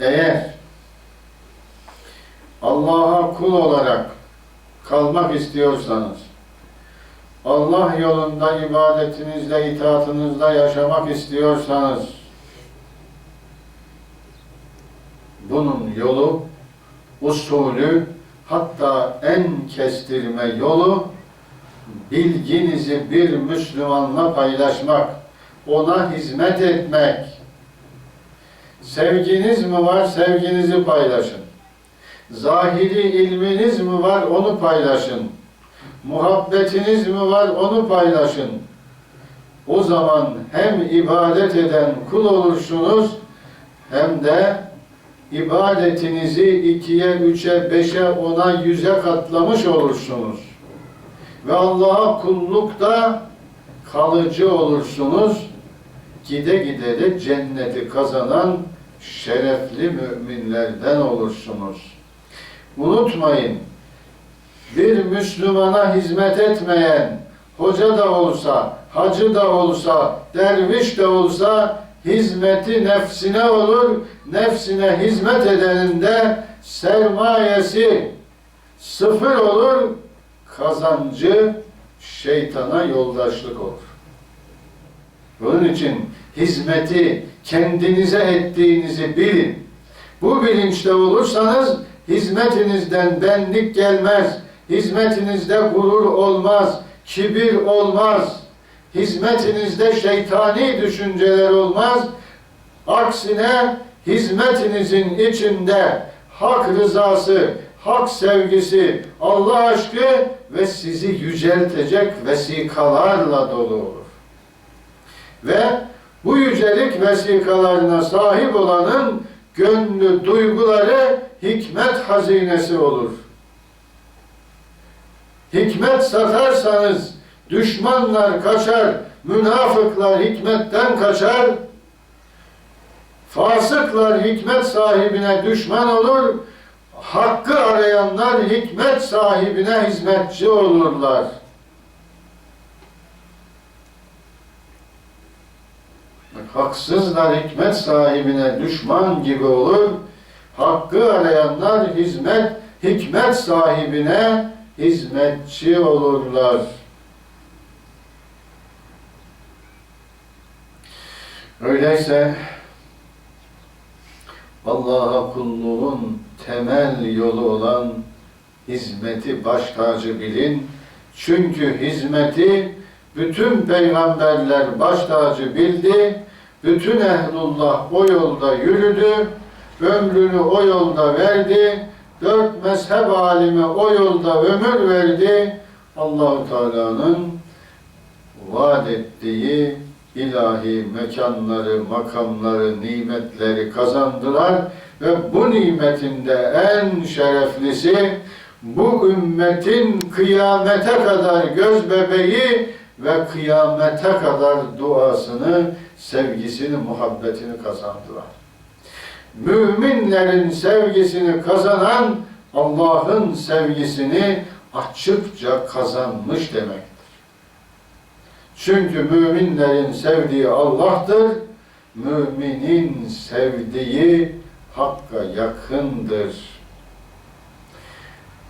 eğer Allah'a kul olarak kalmak istiyorsanız, Allah yolunda ibadetinizle, itaatınızla yaşamak istiyorsanız, bunun yolu, usulü, hatta en kestirme yolu, bilginizi bir Müslümanla paylaşmak, ona hizmet etmek. Sevginiz mi var, sevginizi paylaşın. Zahiri ilminiz mi var, onu paylaşın. Muhabbetiniz mi var, onu paylaşın. O zaman hem ibadet eden kul olursunuz, hem de ibadetinizi ikiye, üçe, beşe, ona, yüze katlamış olursunuz. Ve Allah'a kullukta kalıcı olursunuz. Gide gide de cenneti kazanan şerefli müminlerden olursunuz. Unutmayın, bir Müslümana hizmet etmeyen, hoca da olsa, hacı da olsa, derviş de olsa, hizmeti nefsine olur, nefsine hizmet edenin de sermayesi sıfır olur, kazancı şeytana yoldaşlık olur. Bunun için hizmeti kendinize ettiğinizi bilin. Bu bilinçte olursanız hizmetinizden benlik gelmez. Hizmetinizde gurur olmaz, kibir olmaz. Hizmetinizde şeytani düşünceler olmaz. Aksine hizmetinizin içinde hak rızası, hak sevgisi, Allah aşkı ve sizi yüceltecek vesikalarla dolu olur. Ve bu yücelik vesikalarına sahip olanın gönlü, duyguları hikmet hazinesi olur. Hikmet satarsanız düşmanlar kaçar, münafıklar hikmetten kaçar, fasıklar hikmet sahibine düşman olur, hakkı arayanlar hikmet sahibine hizmetçi olurlar. Haksızlar hikmet sahibine düşman gibi olur, hakkı arayanlar hizmet, hikmet sahibine hizmetçi olurlar. Öyleyse Allah'a kulluğun temel yolu olan hizmeti baş tacı bilin. Çünkü hizmeti bütün peygamberler baş tacı bildi. Bütün ehlullah o yolda yürüdü. Ömrünü o yolda verdi. Dört mezhep alimi o yolda ömür verdi. Allahu Teala'nın vaat ettiği ilahi mekanları, makamları, nimetleri kazandılar ve bu nimetinde en şereflisi bu ümmetin kıyamete kadar göz bebeği ve kıyamete kadar duasını, sevgisini, muhabbetini kazandılar. Müminlerin sevgisini kazanan Allah'ın sevgisini açıkça kazanmış demektir. Çünkü müminlerin sevdiği Allah'tır, müminin sevdiği Hakk'a yakındır.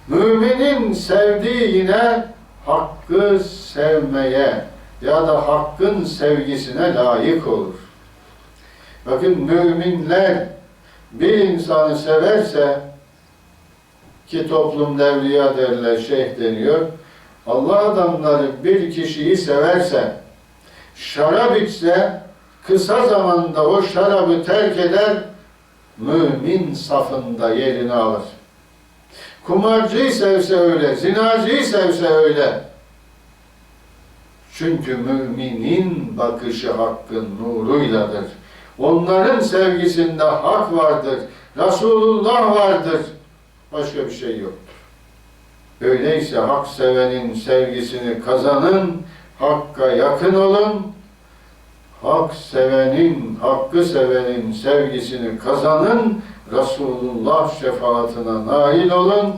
Müminin sevdiği yine Hakk'ı sevmeye ya da Hakk'ın sevgisine layık olur. Bakın müminler bir insanı severse ki toplum devliya derler, şeyh deniyor. Allah adamları bir kişiyi severse, şarap içse, kısa zamanda o şarabı terk eder, mümin safında yerini alır. Kumarcıyı sevse öyle, zinacıyı sevse öyle. Çünkü müminin bakışı hakkın nuruyladır. Onların sevgisinde hak vardır. Resulullah vardır. Başka bir şey yoktur. Öyleyse hak sevenin sevgisini kazanın, hakka yakın olun. Hak sevenin, hakkı sevenin sevgisini kazanın. Resulullah şefaatine nail olun.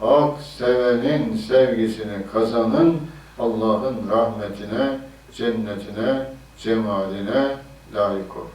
Hak sevenin sevgisini kazanın. Allah'ın rahmetine, cennetine, cemaline layık olun.